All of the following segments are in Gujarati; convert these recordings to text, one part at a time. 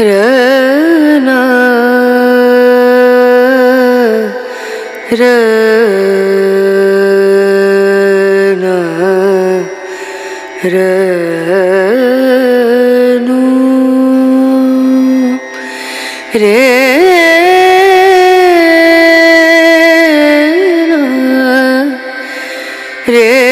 রনা রনা রনু রে রে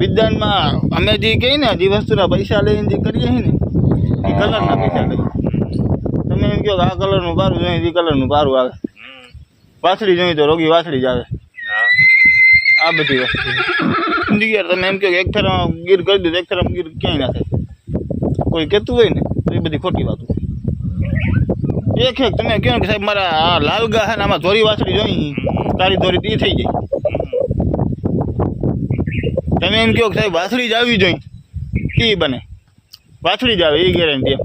વિદ્યાનમાં અમે જે કહીએ ને, જે વસ્તુના પૈસા લઈને જે કરીએ છીએ ને, એ કલરના પૈસા લઈએ. તમે એમ કહો કે આ કલરનું બારું જોઈએ, એ કલરનું બારું આવે. વાછડી જોઈએ તો રોગી વાછડી જ આવે. આ બધી વસ્તુ. ગયા તમે એમ કહો કે એક ફેરામાં ગીર કરી દીધું એક ફેરામાં ગીર ક્યાંય ના થાય. કોઈ કહેતું હોય ને એ બધી ખોટી વાતો એક એક તમે કહો કે સાહેબ, મારા આ લાલ ગા છે ને આમાં ધોરી વાછડી જોઈ, તારી ધોરી તે થઈ જાય તમે એમ કહો કે સાહેબ વાછડી જ આવી જોઈએ કે બને વાછડી જ આવે એ ગેરંટી એમ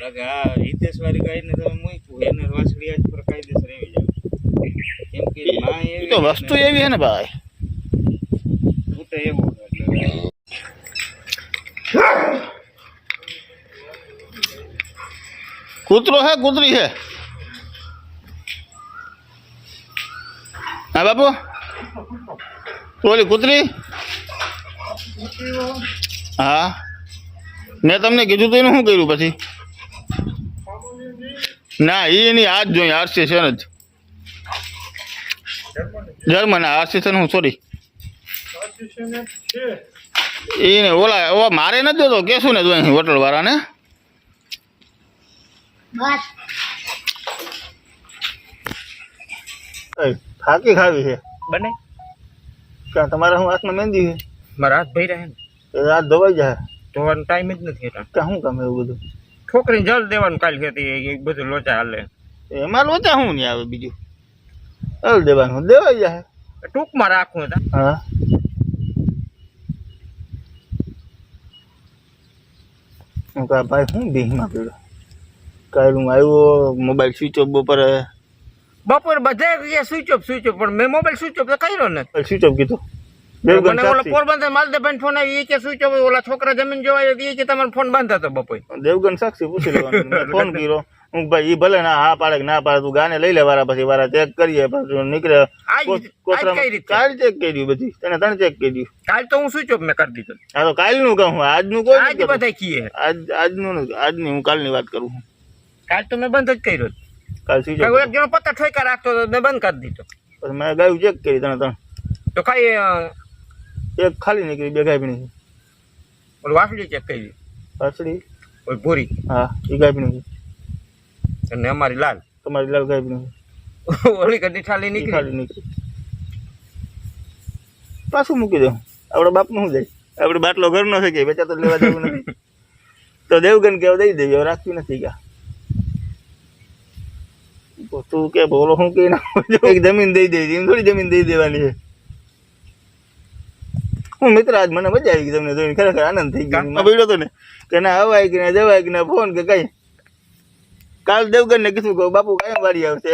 બાકી આ હિતેશવાળી ગાયને તમે મૂક્યું એને વાસળી આજ પર કાયદેસર એવી જાવ કેમ કે માં એ એવી તો વસ્તુ એવી છે ને ભાઈ ફૂટે એવું એટલે કૂતરો હે કૂતરી છે હા બાપુ ઓલી કૂતરી હા? મેં તમને કીધું તો એનું શું કર્યું પછી? ના એ એની આ જ જોઈએ સ્ટેશન જ. જર્મન આરસીએસન હું સોરી એને ઓલા ઓલા મારે નથી જોતો કેશું ને જોઈએ હોટલ વાળાને થાકી ખાવી છે. બને. ક્યાં તમારા હું હાથમાં મહેંદી છે? મારા હાથ ભાઈ રહે ને? રાત ધોવાઈ જાય. ધોવાનો ટાઈમ જ નથી એટલે. કે શું કામ એવું બધું? છોકરીને જલ દેવાનું કાલ ખેતી એ બધું લોચા હાલે. એમાં લોચા શું નહીં આવે બીજું? જલ દેવાનું દેવાઈ જાય. ટૂંકમાં રાખવું હતા હા. હું કહે ભાઈ હું બીમાં પીડો કાલ હું આવ્યો મોબાઈલ સ્વિચ ઓફ બપોરે. બપોર બધે સ્વિચ ઓફ સ્વિચ ઓફ પણ મેં મોબાઈલ સ્વિચ ઓફ તો કર્યો ને સ્વિચ ઓફ કીધું? મને ઓલા સાક્ષી પોરબંદર માલદેભાઈ ફોન આવ્યો એ કે સ્વિચ ઓફ ઓલા છોકરા જમીન જોવા આવ્યા એ કે તમારો ફોન બંધ હતો બપોર દેવગન સાક્ષી પૂછી લેવાનું મેં ફોન કર્યો હું ભાઈ ઈ ભલે ના હા પાડે કે ના પાડે તું ગાને લઈ લે વારા પછી વારા ચેક કરીએ પછી નીકળે આજ કો- આજ કોથળામાં- કઈ રીતે કાલ ચેક કર્યું બધી તને ત્રણ ચેક કર્યું કાલ તો હું સ્વિચ ઓફ મેં કરી દીધો આ તો કાલનું કહું આજનું કોઈ આજ નથી કરતું. બધા કીએ આજ આજનું નથી આજની હું કાલની વાત કરું છું કાલ તો મેં બંધ જ કર્યો કાલ switch off કાંઈ એક જણો પત્તા ઠોકા રાખતો હતો મેં બંધ કરી દીધો પછી મેં ગાયું ચેક કરી ત્રણ ત્રણ તો કઈ અ, એક ખાલી નીકળી બે ગાય પીણી ઓલ વાસળી ચેક કરી પાછળી ઓલી ભૂરી? હા એ ગાય પીણી અને અમારી લાલ. તમારી લાલ ગાય પીણી ઓલી કદી ઠાલી નીકળી? ખાલી નીકળી. પાછું મૂકી દઉં આપણા બાપનું શું જાય આપણે બાટલો ઘરનો છે કે બેચા તો લેવા જવું નથી. તો દેવગન કેવા દઈ દેવી હવે રાખવી નથી ગયા તો તું કે બોલો હું કે ના એક જમીન દઈ દેવી એમ થોડી જમીન દઈ દેવાની છે. હું મિત્ર આજ મને મજા આવી ગઈ તમને જોઈને. ખરેખર આનંદ થઈ ગયો. મેં બોલ્યો હતો ને કે ના અવાય કે ના જવાય કે ના ફોન કે કઈ. કાલ દેવગન ને કીધું કે બાપુ કાયમ વાળી આવશે